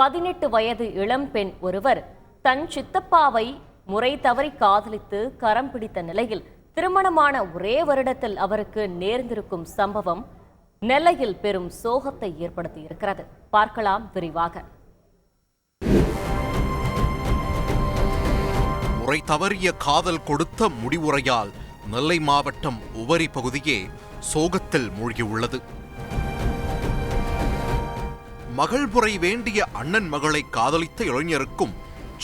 பதினெட்டு வயது இளம்பெண் ஒருவர் தன் சித்தப்பாவை முறை தவறி காதலித்து கரம் பிடித்த நிலையில் திருமணமான ஒரே வருடத்தில் அவருக்கு நேர்ந்திருக்கும் சம்பவம் நெல்லையில் பெரும் சோகத்தை ஏற்படுத்தியிருக்கிறது. பார்க்கலாம் விரிவாக. முறை தவறிய காதல் கொடுத்த முடிவுரையால் நெல்லை மாவட்டம் உவரி பகுதியே சோகத்தில் மூழ்கியுள்ளது. மகள் முறை வேண்டிய அண்ணன் மகளை காதலித்த இளைஞருக்கும்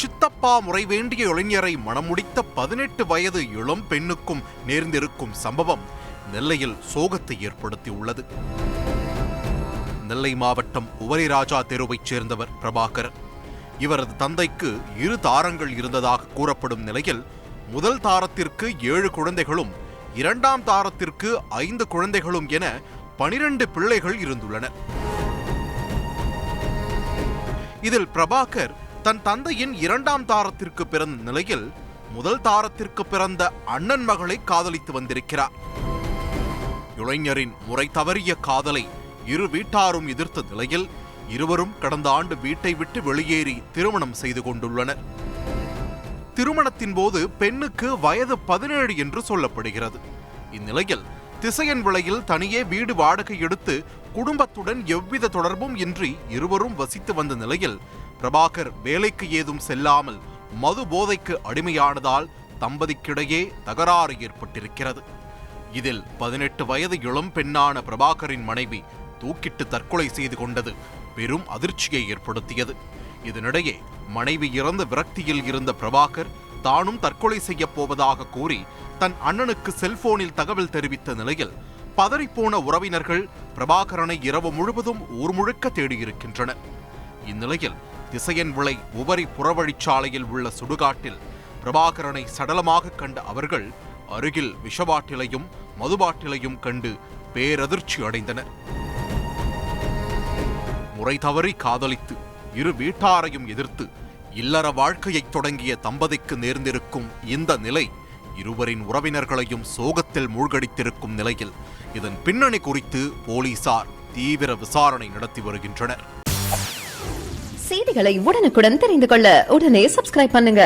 சித்தப்பா முறை வேண்டிய இளைஞரை மணமுடித்த பதினெட்டு வயது இளம் பெண்ணுக்கும் நேர்ந்திருக்கும் சம்பவம் நெல்லையில் சோகத்தை ஏற்படுத்தியுள்ளது. நெல்லை மாவட்டம் உவரிராஜா தெருவைச் சேர்ந்தவர் பிரபாகரன் இவரது தந்தைக்கு இரு தாரங்கள் இருந்ததாக கூறப்படும் நிலையில் முதல் தாரத்திற்கு ஏழு குழந்தைகளும் இரண்டாம் தாரத்திற்கு ஐந்து குழந்தைகளும் என பனிரெண்டு பிள்ளைகள் இருந்துள்ளனர். இதில் பிரபாகர் தன் தந்தையின் இரண்டாம் தாரத்திற்கு பிறந்த நிலையில் முதல் தாரத்திற்கு பிறந்த அண்ணன் மகளை காதலித்து வந்திருக்கிறார். இளைஞரின் முறை தவறிய காதலை இரு வீட்டாரும் எதிர்த்த நிலையில் இருவரும் கடந்த ஆண்டு வீட்டை விட்டு வெளியேறி திருமணம் செய்து கொண்டுள்ளனர். திருமணத்தின் போது பெண்ணுக்கு வயது பதினேழு என்று சொல்லப்படுகிறது. இந்நிலையில் திசையன் விலையில் தனியே வீடு வாடகை எடுத்து குடும்பத்துடன் எவ்வித தொடர்பும் இன்றி இருவரும் வசித்து வந்த நிலையில் பிரபாகர் வேலைக்கு ஏதும் செல்லாமல் மது போதைக்கு அடிமையானதால் தம்பதிக்கிடையே தகராறு ஏற்பட்டிருக்கிறது. இதில் பதினெட்டு வயது இளம் பெண்ணான பிரபாகரின் மனைவி தூக்கிட்டு தற்கொலை செய்து கொண்டது பெரும் அதிர்ச்சியை ஏற்படுத்தியது. இதனிடையே மனைவி இறந்த விரக்தியில் இருந்த பிரபாகர் தானும் தற்கொலை செய்யப் போவதாக கூறி தன் அண்ணனுக்கு செல்போனில் தகவல் தெரிவித்த நிலையில் பதறிப்போன உறவினர்கள் பிரபாகரனை இரவு முழுவதும் ஊர் முழுக்க தேடியிருக்கின்றனர். இந்நிலையில் திசையன் விளை உபரி புறவழிச்சாலையில் உள்ள சுடுகாட்டில் பிரபாகரனை சடலமாக கண்ட அவர்கள் அருகில் விஷபாட்டிலையும் மதுபாட்டிலையும் கண்டு பேரதிர்ச்சி அடைந்தனர். முறை தவறி காதலித்து இரு வீட்டாரையும் எதிர்த்து இல்லற வாழ்க்கையைத் தொடங்கிய தம்பதிக்கு நேர்ந்திருக்கும் இந்த நிலை இருவரின் உறவினர்களையும் சோகத்தில் மூழ்கடித்திருக்கும் நிலையில் இதன் பின்னணி குறித்து போலீசார் தீவிர விசாரணை நடத்தி வருகின்றனர். செய்திகளை உடனுக்குடன் தெரிந்து கொள்ள உடனே சப்ஸ்கிரைப் பண்ணுங்க.